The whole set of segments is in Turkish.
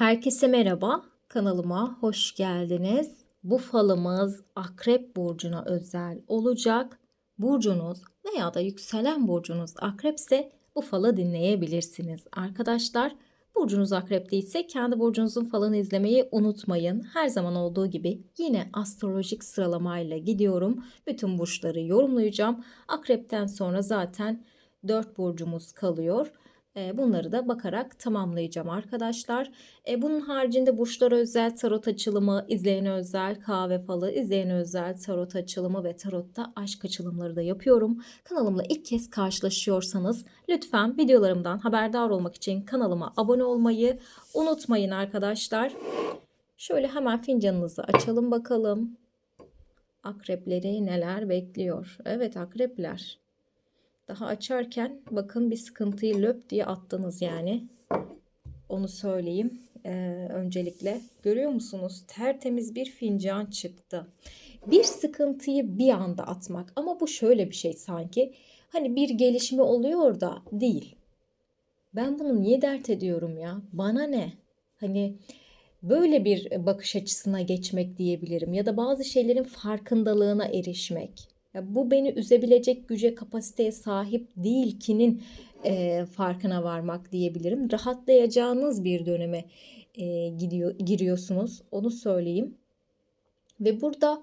Herkese merhaba, kanalıma hoş geldiniz. Bu falımız Akrep Burcu'na özel olacak. Burcunuz veya da yükselen burcunuz akrepse bu falı dinleyebilirsiniz. Arkadaşlar burcunuz akrep değilse kendi burcunuzun falını izlemeyi unutmayın. Her zaman olduğu gibi yine astrolojik sıralamayla gidiyorum. Bütün burçları yorumlayacağım. Akrepten sonra zaten 4 burcumuz kalıyor. Bunları da bakarak tamamlayacağım arkadaşlar. Bunun haricinde burçlara özel tarot açılımı, izleyene özel kahve falı, izleyene özel tarot açılımı ve tarotta aşk açılımları da yapıyorum. Kanalımla ilk kez karşılaşıyorsanız lütfen videolarımdan haberdar olmak için kanalıma abone olmayı unutmayın arkadaşlar. Şöyle hemen fincanınızı açalım bakalım. Akrepleri neler bekliyor? Evet akrepler. Daha açarken bakın bir sıkıntıyı löp diye attınız yani. Onu söyleyeyim ee, öncelikle. Görüyor musunuz? Tertemiz bir fincan çıktı. Bir sıkıntıyı bir anda atmak ama bu şöyle bir şey sanki. Hani bir gelişme oluyor da değil. Ben bunu niye dert ediyorum ya? Bana ne? Hani böyle bir bakış açısına geçmek diyebilirim ya da bazı şeylerin farkındalığına erişmek. Ya bu beni üzebilecek güce, kapasiteye sahip değil kinin e, farkına varmak diyebilirim. Rahatlayacağınız bir döneme e, gidiyor giriyorsunuz. Onu söyleyeyim. Ve burada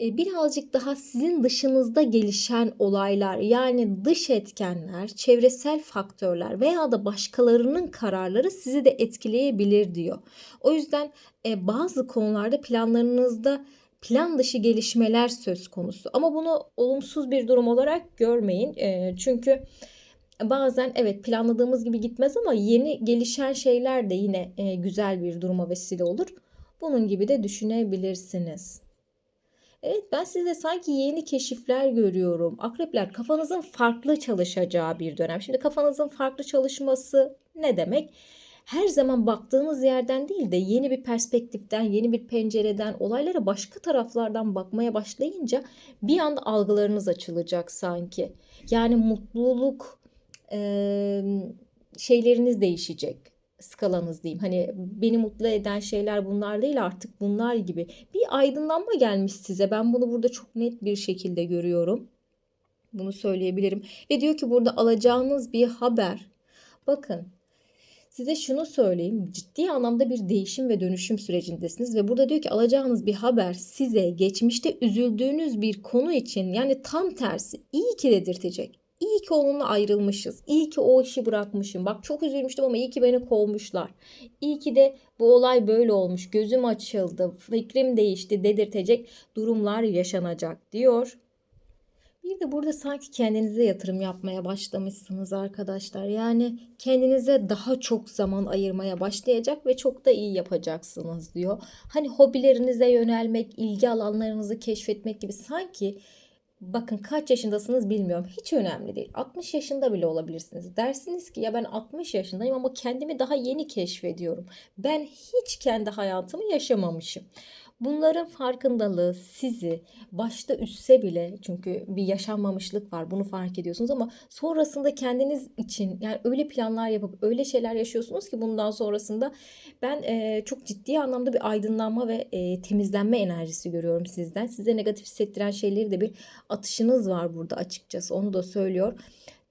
e, birazcık daha sizin dışınızda gelişen olaylar yani dış etkenler, çevresel faktörler veya da başkalarının kararları sizi de etkileyebilir diyor. O yüzden e, bazı konularda planlarınızda plan dışı gelişmeler söz konusu. Ama bunu olumsuz bir durum olarak görmeyin. E, çünkü bazen evet planladığımız gibi gitmez ama yeni gelişen şeyler de yine e, güzel bir duruma vesile olur. Bunun gibi de düşünebilirsiniz. Evet ben size sanki yeni keşifler görüyorum. Akrepler kafanızın farklı çalışacağı bir dönem. Şimdi kafanızın farklı çalışması ne demek? Her zaman baktığınız yerden değil de yeni bir perspektiften, yeni bir pencereden, olaylara başka taraflardan bakmaya başlayınca bir anda algılarınız açılacak sanki. Yani mutluluk e, şeyleriniz değişecek skalanız diyeyim. Hani beni mutlu eden şeyler bunlar değil artık bunlar gibi. Bir aydınlanma gelmiş size. Ben bunu burada çok net bir şekilde görüyorum. Bunu söyleyebilirim. Ve diyor ki burada alacağınız bir haber. Bakın Size şunu söyleyeyim. Ciddi anlamda bir değişim ve dönüşüm sürecindesiniz ve burada diyor ki alacağınız bir haber size geçmişte üzüldüğünüz bir konu için yani tam tersi iyi ki dedirtecek. İyi ki onunla ayrılmışız. İyi ki o işi bırakmışım. Bak çok üzülmüştüm ama iyi ki beni kovmuşlar. İyi ki de bu olay böyle olmuş. Gözüm açıldı, fikrim değişti dedirtecek durumlar yaşanacak diyor. Bir de burada sanki kendinize yatırım yapmaya başlamışsınız arkadaşlar. Yani kendinize daha çok zaman ayırmaya başlayacak ve çok da iyi yapacaksınız diyor. Hani hobilerinize yönelmek, ilgi alanlarınızı keşfetmek gibi sanki bakın kaç yaşındasınız bilmiyorum. Hiç önemli değil. 60 yaşında bile olabilirsiniz. Dersiniz ki ya ben 60 yaşındayım ama kendimi daha yeni keşfediyorum. Ben hiç kendi hayatımı yaşamamışım. Bunların farkındalığı sizi başta üstse bile çünkü bir yaşanmamışlık var bunu fark ediyorsunuz ama sonrasında kendiniz için yani öyle planlar yapıp öyle şeyler yaşıyorsunuz ki bundan sonrasında ben e, çok ciddi anlamda bir aydınlanma ve e, temizlenme enerjisi görüyorum sizden. Size negatif hissettiren şeyleri de bir atışınız var burada açıkçası onu da söylüyor.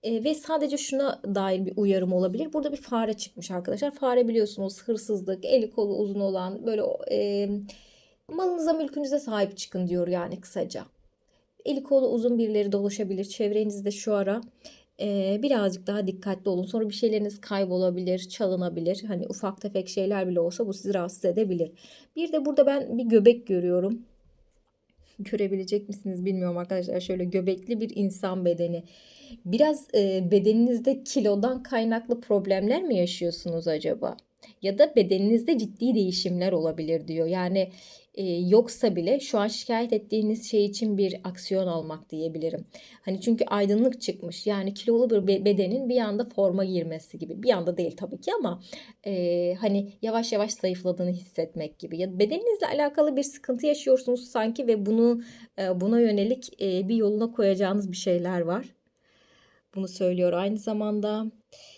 E, ve sadece şuna dair bir uyarım olabilir. Burada bir fare çıkmış arkadaşlar. Fare biliyorsunuz hırsızlık, eli kolu uzun olan böyle e, malınıza mülkünüze sahip çıkın diyor yani kısaca. Eli kolu uzun birileri dolaşabilir çevrenizde şu ara. Ee, birazcık daha dikkatli olun. Sonra bir şeyleriniz kaybolabilir, çalınabilir. Hani ufak tefek şeyler bile olsa bu sizi rahatsız edebilir. Bir de burada ben bir göbek görüyorum. Görebilecek misiniz bilmiyorum arkadaşlar. Şöyle göbekli bir insan bedeni. Biraz e, bedeninizde kilodan kaynaklı problemler mi yaşıyorsunuz acaba? Ya da bedeninizde ciddi değişimler olabilir diyor. Yani e, yoksa bile şu an şikayet ettiğiniz şey için bir aksiyon almak diyebilirim. Hani çünkü aydınlık çıkmış. Yani kilolu bir bedenin bir anda forma girmesi gibi. Bir anda değil tabii ki ama e, hani yavaş yavaş zayıfladığını hissetmek gibi. Ya bedeninizle alakalı bir sıkıntı yaşıyorsunuz sanki ve bunu e, buna yönelik e, bir yoluna koyacağınız bir şeyler var. Bunu söylüyor aynı zamanda.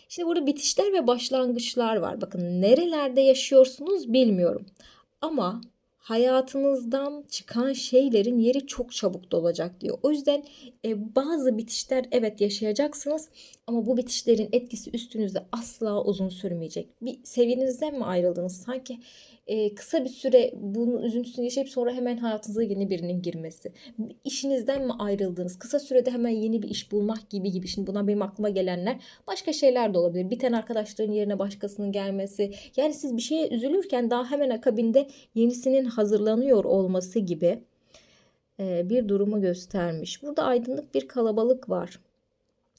Şimdi burada bitişler ve başlangıçlar var. Bakın nerelerde yaşıyorsunuz bilmiyorum. Ama hayatınızdan çıkan şeylerin yeri çok çabuk dolacak diyor. O yüzden e, bazı bitişler evet yaşayacaksınız ama bu bitişlerin etkisi üstünüzde asla uzun sürmeyecek. Bir seviyenizden mi ayrıldınız? Sanki e, kısa bir süre bunun üzüntüsünü yaşayıp sonra hemen hayatınıza yeni birinin girmesi. İşinizden mi ayrıldınız? Kısa sürede hemen yeni bir iş bulmak gibi gibi. Şimdi buna benim aklıma gelenler başka şeyler de olabilir. Biten arkadaşların yerine başkasının gelmesi. Yani siz bir şeye üzülürken daha hemen akabinde yenisinin hazırlanıyor olması gibi e, bir durumu göstermiş. Burada aydınlık bir kalabalık var.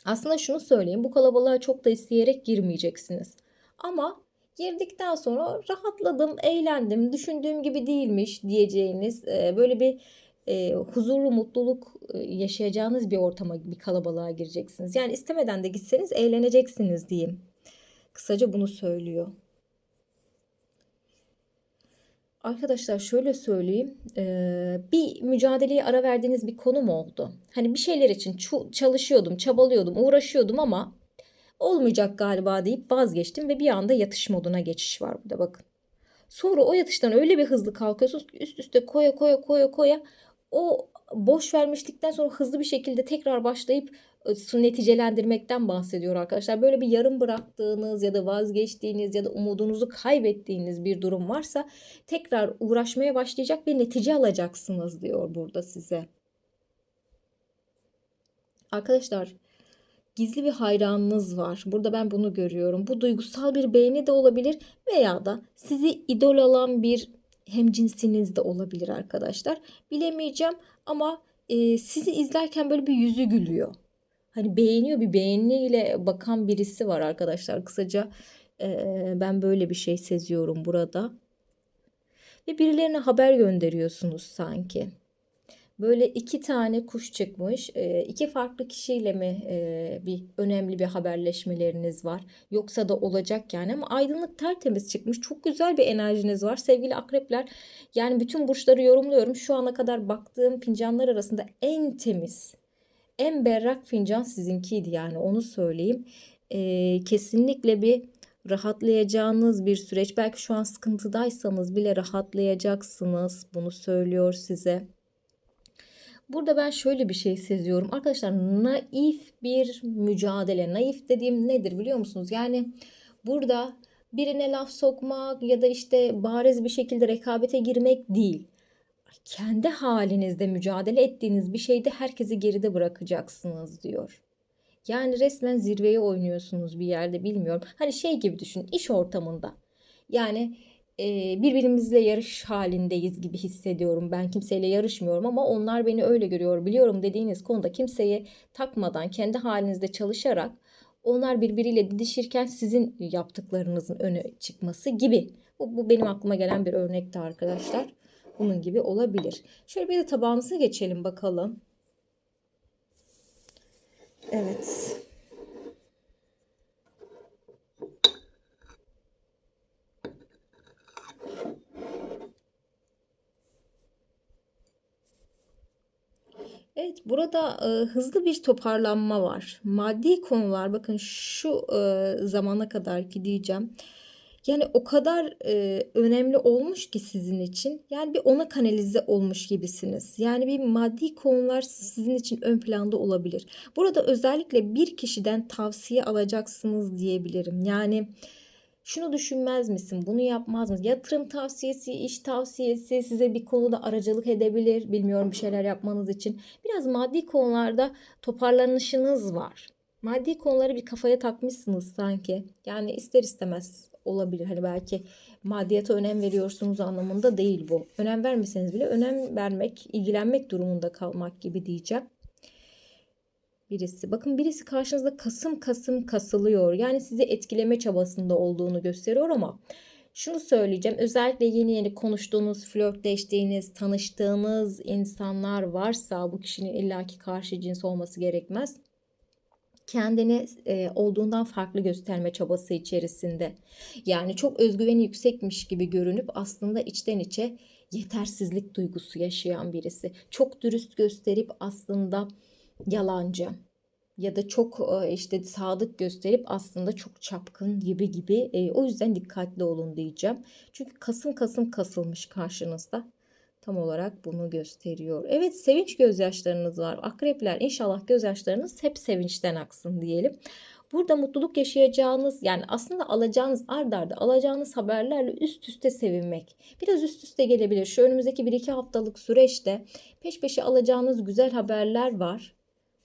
Aslında şunu söyleyeyim. Bu kalabalığa çok da isteyerek girmeyeceksiniz. Ama girdikten sonra rahatladım, eğlendim, düşündüğüm gibi değilmiş diyeceğiniz e, böyle bir e, huzurlu, mutluluk yaşayacağınız bir ortama, bir kalabalığa gireceksiniz. Yani istemeden de gitseniz eğleneceksiniz diyeyim. Kısaca bunu söylüyor. Arkadaşlar şöyle söyleyeyim. Bir mücadeleye ara verdiğiniz bir konu mu oldu? Hani bir şeyler için çalışıyordum, çabalıyordum, uğraşıyordum ama olmayacak galiba deyip vazgeçtim ve bir anda yatış moduna geçiş var burada bakın. Sonra o yatıştan öyle bir hızlı kalkıyorsunuz ki üst üste koya koya koya koya o boş vermişlikten sonra hızlı bir şekilde tekrar başlayıp neticelendirmekten bahsediyor arkadaşlar. Böyle bir yarım bıraktığınız ya da vazgeçtiğiniz ya da umudunuzu kaybettiğiniz bir durum varsa tekrar uğraşmaya başlayacak ve netice alacaksınız diyor burada size. Arkadaşlar gizli bir hayranınız var. Burada ben bunu görüyorum. Bu duygusal bir beğeni de olabilir veya da sizi idol alan bir hemcinsiniz de olabilir arkadaşlar. Bilemeyeceğim ama e, sizi izlerken böyle bir yüzü gülüyor. Hani beğeniyor bir beğeniyle bakan birisi var arkadaşlar. Kısaca e, ben böyle bir şey seziyorum burada. Ve birilerine haber gönderiyorsunuz sanki. Böyle iki tane kuş çıkmış. E, iki farklı kişiyle mi e, bir önemli bir haberleşmeleriniz var? Yoksa da olacak yani ama aydınlık tertemiz çıkmış. Çok güzel bir enerjiniz var sevgili akrepler. Yani bütün burçları yorumluyorum. Şu ana kadar baktığım fincanlar arasında en temiz, en berrak fincan sizinkiydi yani onu söyleyeyim. E, kesinlikle bir rahatlayacağınız bir süreç. Belki şu an sıkıntıdaysanız bile rahatlayacaksınız. Bunu söylüyor size. Burada ben şöyle bir şey seziyorum. Arkadaşlar naif bir mücadele. Naif dediğim nedir biliyor musunuz? Yani burada birine laf sokmak ya da işte bariz bir şekilde rekabete girmek değil. Kendi halinizde mücadele ettiğiniz bir şeyde herkesi geride bırakacaksınız diyor. Yani resmen zirveye oynuyorsunuz bir yerde bilmiyorum. Hani şey gibi düşün iş ortamında. Yani birbirimizle yarış halindeyiz gibi hissediyorum. Ben kimseyle yarışmıyorum ama onlar beni öyle görüyor. Biliyorum dediğiniz konuda kimseye takmadan kendi halinizde çalışarak onlar birbiriyle didişirken sizin yaptıklarınızın öne çıkması gibi. Bu, bu benim aklıma gelen bir örnekti arkadaşlar. Bunun gibi olabilir. Şöyle bir de tabağınıza geçelim bakalım. Evet. Evet, burada e, hızlı bir toparlanma var. Maddi konular bakın şu e, zamana kadar ki diyeceğim. Yani o kadar e, önemli olmuş ki sizin için. Yani bir ona kanalize olmuş gibisiniz. Yani bir maddi konular sizin için ön planda olabilir. Burada özellikle bir kişiden tavsiye alacaksınız diyebilirim. Yani şunu düşünmez misin? Bunu yapmaz mısın? Yatırım tavsiyesi, iş tavsiyesi size bir konuda aracılık edebilir. Bilmiyorum bir şeyler yapmanız için. Biraz maddi konularda toparlanışınız var. Maddi konuları bir kafaya takmışsınız sanki. Yani ister istemez olabilir. Hani belki maddiyata önem veriyorsunuz anlamında değil bu. Önem vermeseniz bile önem vermek, ilgilenmek durumunda kalmak gibi diyeceğim birisi. Bakın birisi karşınızda kasım kasım kasılıyor. Yani sizi etkileme çabasında olduğunu gösteriyor ama şunu söyleyeceğim. Özellikle yeni yeni konuştuğunuz, flörtleştiğiniz, tanıştığınız insanlar varsa bu kişinin illaki karşı cins olması gerekmez. Kendini e, olduğundan farklı gösterme çabası içerisinde. Yani çok özgüveni yüksekmiş gibi görünüp aslında içten içe yetersizlik duygusu yaşayan birisi. Çok dürüst gösterip aslında yalancı. ya da çok e, işte sadık gösterip aslında çok çapkın gibi gibi. E, o yüzden dikkatli olun diyeceğim. Çünkü kasım kasım kasılmış karşınızda. Tam olarak bunu gösteriyor. Evet sevinç gözyaşlarınız var. Akrepler inşallah gözyaşlarınız hep sevinçten aksın diyelim. Burada mutluluk yaşayacağınız yani aslında alacağınız ard arda alacağınız haberlerle üst üste sevinmek. Biraz üst üste gelebilir. Şu önümüzdeki 1-2 haftalık süreçte peş peşe alacağınız güzel haberler var.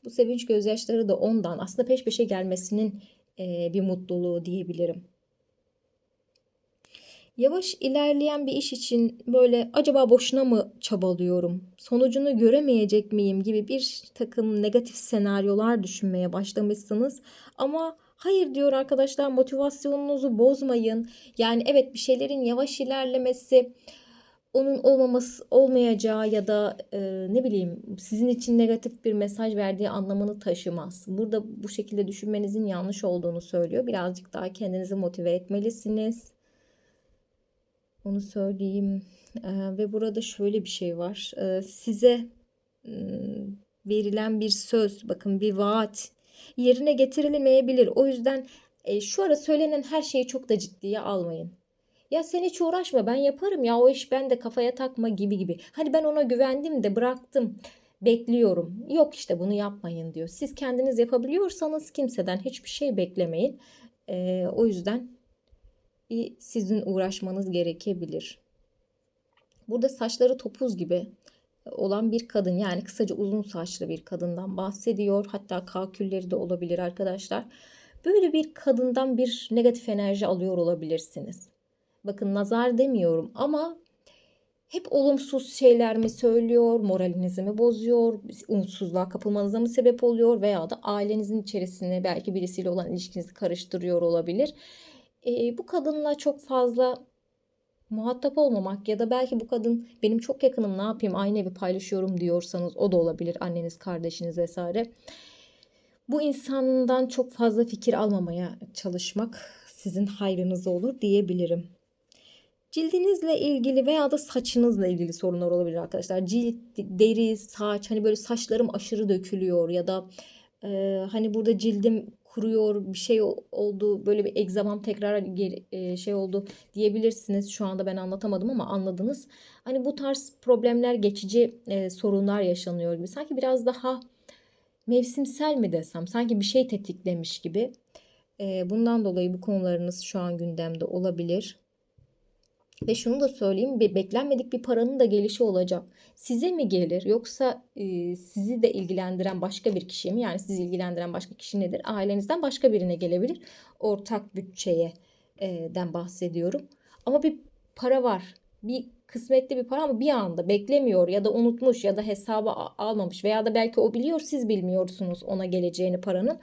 Bu sevinç gözyaşları da ondan. Aslında peş peşe gelmesinin e, bir mutluluğu diyebilirim. Yavaş ilerleyen bir iş için böyle acaba boşuna mı çabalıyorum? Sonucunu göremeyecek miyim gibi bir takım negatif senaryolar düşünmeye başlamışsınız. Ama hayır diyor arkadaşlar motivasyonunuzu bozmayın. Yani evet bir şeylerin yavaş ilerlemesi onun olmaması olmayacağı ya da e, ne bileyim sizin için negatif bir mesaj verdiği anlamını taşımaz. Burada bu şekilde düşünmenizin yanlış olduğunu söylüyor. Birazcık daha kendinizi motive etmelisiniz. Onu söyleyeyim. E, ve burada şöyle bir şey var. E, size e, verilen bir söz, bakın bir vaat yerine getirilemeyebilir. O yüzden e, şu ara söylenen her şeyi çok da ciddiye almayın. Ya sen hiç uğraşma ben yaparım ya o iş ben de kafaya takma gibi gibi. Hani ben ona güvendim de bıraktım bekliyorum. Yok işte bunu yapmayın diyor. Siz kendiniz yapabiliyorsanız kimseden hiçbir şey beklemeyin. Ee, o yüzden bir sizin uğraşmanız gerekebilir. Burada saçları topuz gibi olan bir kadın yani kısaca uzun saçlı bir kadından bahsediyor. Hatta kakülleri de olabilir arkadaşlar. Böyle bir kadından bir negatif enerji alıyor olabilirsiniz. Bakın nazar demiyorum ama hep olumsuz şeyler mi söylüyor, moralinizi mi bozuyor, umutsuzluğa kapılmanıza mı sebep oluyor veya da ailenizin içerisine belki birisiyle olan ilişkinizi karıştırıyor olabilir. E, bu kadınla çok fazla muhatap olmamak ya da belki bu kadın benim çok yakınım ne yapayım aynı evi paylaşıyorum diyorsanız o da olabilir anneniz, kardeşiniz vesaire. Bu insandan çok fazla fikir almamaya çalışmak sizin hayrınıza olur diyebilirim. Cildinizle ilgili veya da saçınızla ilgili sorunlar olabilir arkadaşlar. Cilt, deri, saç hani böyle saçlarım aşırı dökülüyor ya da e, hani burada cildim kuruyor bir şey oldu böyle bir egzamam tekrar e, şey oldu diyebilirsiniz. Şu anda ben anlatamadım ama anladınız. Hani bu tarz problemler geçici e, sorunlar yaşanıyor gibi. Sanki biraz daha mevsimsel mi desem sanki bir şey tetiklemiş gibi. E, bundan dolayı bu konularınız şu an gündemde olabilir. Ve şunu da söyleyeyim, bir beklenmedik bir paranın da gelişi olacak. Size mi gelir yoksa e, sizi de ilgilendiren başka bir kişiye mi? Yani sizi ilgilendiren başka kişi nedir? Ailenizden başka birine gelebilir. Ortak bütçeye e, den bahsediyorum. Ama bir para var. Bir kısmetli bir para ama bir anda beklemiyor ya da unutmuş ya da hesaba almamış veya da belki o biliyor siz bilmiyorsunuz ona geleceğini paranın.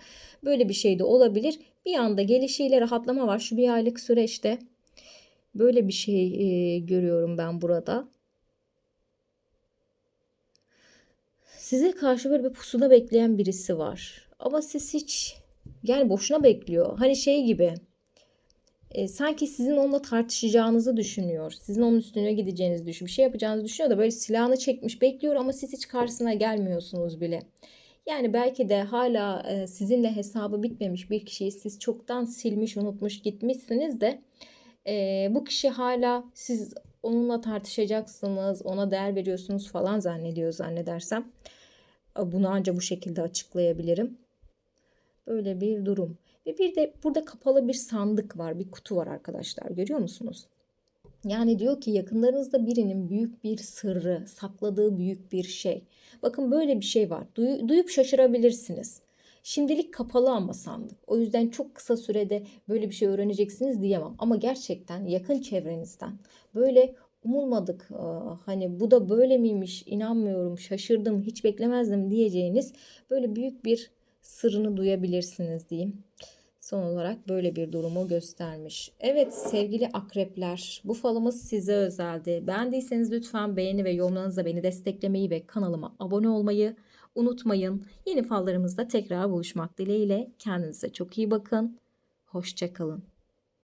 Böyle bir şey de olabilir. Bir anda gelişiyle rahatlama var şu bir aylık süreçte Böyle bir şey e, görüyorum ben burada. Size karşı böyle bir pusuda bekleyen birisi var. Ama siz hiç yani boşuna bekliyor. Hani şey gibi e, sanki sizin onunla tartışacağınızı düşünüyor. Sizin onun üstüne gideceğinizi düşünüyor. Bir şey yapacağınızı düşünüyor da böyle silahını çekmiş bekliyor ama siz hiç karşısına gelmiyorsunuz bile. Yani belki de hala e, sizinle hesabı bitmemiş bir kişiyi siz çoktan silmiş, unutmuş, gitmişsiniz de e, bu kişi hala siz onunla tartışacaksınız, ona değer veriyorsunuz falan zannediyor zannedersem. Bunu ancak bu şekilde açıklayabilirim. Böyle bir durum. Ve bir de burada kapalı bir sandık var, bir kutu var arkadaşlar. Görüyor musunuz? Yani diyor ki yakınlarınızda birinin büyük bir sırrı, sakladığı büyük bir şey. Bakın böyle bir şey var. Duy, duyup şaşırabilirsiniz. Şimdilik kapalı ama sandık. O yüzden çok kısa sürede böyle bir şey öğreneceksiniz diyemem. Ama gerçekten yakın çevrenizden böyle umulmadık hani bu da böyle miymiş inanmıyorum şaşırdım hiç beklemezdim diyeceğiniz böyle büyük bir sırrını duyabilirsiniz diyeyim. Son olarak böyle bir durumu göstermiş. Evet sevgili akrepler bu falımız size özeldi. Beğendiyseniz lütfen beğeni ve yorumlarınızla beni desteklemeyi ve kanalıma abone olmayı unutmayın. Yeni fallarımızda tekrar buluşmak dileğiyle. Kendinize çok iyi bakın. Hoşçakalın.